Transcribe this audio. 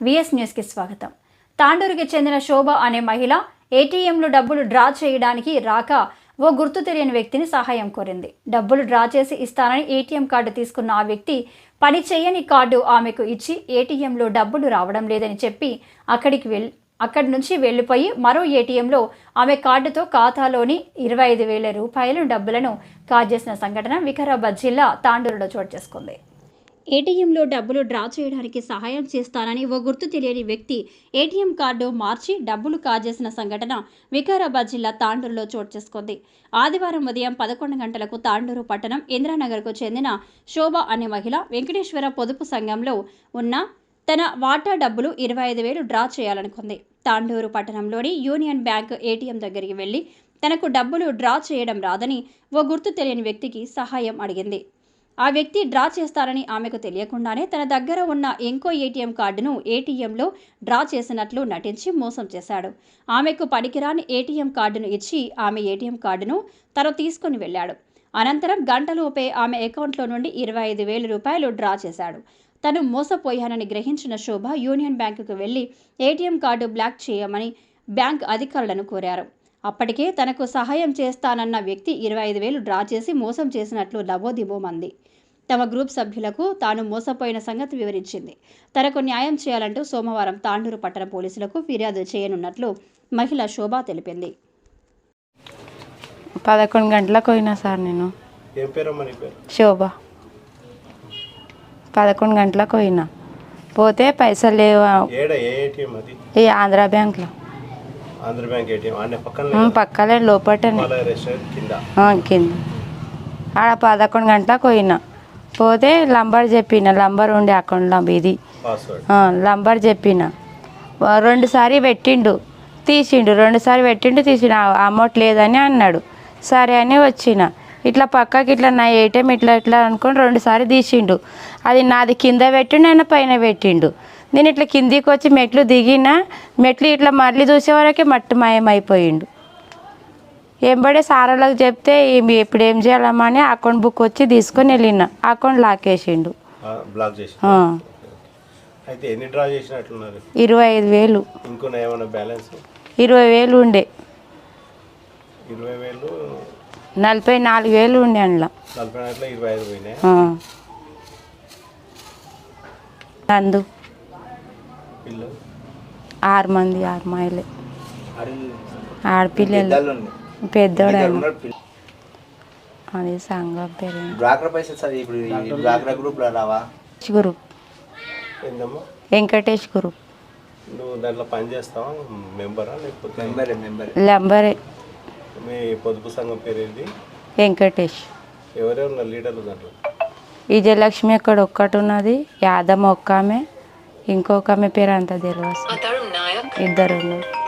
VS న్యూస్కి స్వాగతం. తాండూరుకి చెందిన శోభ అనే మహిళ ఏటీఎంలో డబ్బులు డ్రా చేయడానికి రాక ఓ గుర్తు తెలియని వ్యక్తిని సహాయం కోరింది. డబ్బులు డ్రా చేసి ఇస్తానని ఏటీఎం కార్డు తీసుకున్న ఆ వ్యక్తి పని చేయని కార్డు ఆమెకు ఇచ్చి ఏటీఎంలో డబ్బులు రావడం లేదని చెప్పి అక్కడికి వెళ్ళి అక్కడి నుంచి వెళ్ళిపోయి మరో ఏటీఎంలో ఆమె కార్డుతో ఖాతాలోని ఇరవై ఐదు వేల రూపాయల డబ్బులను కాజేసిన సంఘటన వికారాబాద్ జిల్లా తాండూరులో చోటు చేసుకుంది. ఏటీఎంలో డబ్బులు డ్రా చేయడానికి సహాయం చేస్తానని ఓ గుర్తు తెలియని వ్యక్తి ఏటీఎం కార్డు మార్చి డబ్బులు కాజేసిన సంఘటన వికారాబాద్ జిల్లా తాండూరులో చోటు చేసుకుంది. ఆదివారం ఉదయం పదకొండు గంటలకు తాండూరు పట్టణం ఇంద్రానగర్కు చెందిన శోభ అనే మహిళ వెంకటేశ్వర పొదుపు సంఘంలో ఉన్న తన వాటా డబ్బులు ఇరవై ఐదు వేలు డ్రా చేయాలనుకుంది. తాండూరు పట్టణంలోని యూనియన్ బ్యాంక్ ఏటీఎం దగ్గరికి వెళ్ళి తనకు డబ్బులు డ్రా చేయడం రాదని ఓ గుర్తు తెలియని వ్యక్తికి సహాయం అడిగింది. ఆ వ్యక్తి డ్రా చేస్తారని ఆమెకు తెలియకుండానే తన దగ్గర ఉన్న ఇంకో ఏటీఎం కార్డును ఏటీఎంలో డ్రా చేసినట్లు నటించి మోసం చేశాడు. ఆమెకు పనికిరాని ఏటీఎం కార్డును ఇచ్చి ఆమె ఏటీఎం కార్డును తను తీసుకుని వెళ్ళాడు. అనంతరం గంటలోపే ఆమె అకౌంట్లో నుండి ఇరవై ఐదు వేల రూపాయలు డ్రా చేశాడు. తను మోసపోయానని గ్రహించిన శోభ యూనియన్ బ్యాంకుకు వెళ్ళి ఏటీఎం కార్డు బ్లాక్ చేయమని బ్యాంక్ అధికారులను కోరారు. అప్పటికే తనకు సహాయం చేస్తానన్న వ్యక్తి ఇరవై ఐదు వేలు డ్రా చేసి మోసం చేసినట్లు లబోదిబోమంది తమ గ్రూప్ సభ్యులకు తాను మోసపోయిన సంగతి వివరించింది. తనకు న్యాయం చేయాలంటూ సోమవారం తాండూరు పట్టణ పోలీసులకు ఫిర్యాదు చేయనున్నట్లు మహిళ శోభ తెలిపింది. పదకొండు గంటలకు పోయినా సార్ నేను. శోభ. పదకొండు గంటలకు పోయినా. పోతే పైసలు లేవు? ఈ ఆంధ్ర బ్యాంక్లో. ఆంధ్ర బ్యాంక్ ఏటీఎం ఆడ పక్కన ఉమ్, పక్కలే లోపటనే. కింద. ఆడ పదకొండు గంటలకు పోయినా. పోతే లంబర్ చెప్పిన లంబర్ ఉండే అకౌంట్లో ఇది. లంబర్ చెప్పిన. రెండుసారి పెట్టిండు. తీసిండు. రెండుసారి పెట్టిండు తీసిన అమౌంట్ లేదని అన్నాడు. సరే అని వచ్చిన. ఇట్లా పక్కకి ఇట్లా నా ఏటీఎం ఇట్లా ఇట్లా అనుకొని రెండుసారి తీసిండు. అది నాది కింద పెట్టిండు ఆయన పైన పెట్టిండు. నేను ఇట్లా కిందికి వచ్చి మెట్లు దిగిన మెట్లు ఇట్లా మళ్ళీ చూసే వరకే మట్టి మాయమైపోయిండు. ఎంబడే సారాలకు చెప్తే "ఈ- ఇప్పుడు ఏం చేయాలమ్మా అని అకౌంట్ బుక్ వచ్చి తీసుకొని వెళ్ళిన. అకౌంట్ లాకేసిండు ఇరవై ఐదు వేలు. ఇరవై వేలు ఉండే. నలభై నాలుగు వేలు ఉండే అందులో. నలభై నాటిలో ఇరవై ఐదు పోయినాయి ఆ. నందు పిల్లలు ఆరు మంది ఆరు మైలే ఆడపిల్లలు. పెద్దోడు. అది సంఘం పేరు గ్రూప్ ఏందమ్మా? వెంకటేష్ గ్రూప్ నువ్వు దాంట్లో పని చేస్తావా? మెంబరా లేకపోతే? మెంబరే మెంబర్. లంబరే. మీ పొదుపు సంఘం పేరు ఏంటి వెంకటేష్. ఎవరెవరు లీడర్లు దాంట్లో? విజయలక్ష్మి అక్కడ ఒక్కటి ఉన్నది యాదమ్మ ఒక్క ఆమె ఇంకొక ఆమె పేరు అంత తెలియదు ఇద్దరు ఉన్నారు.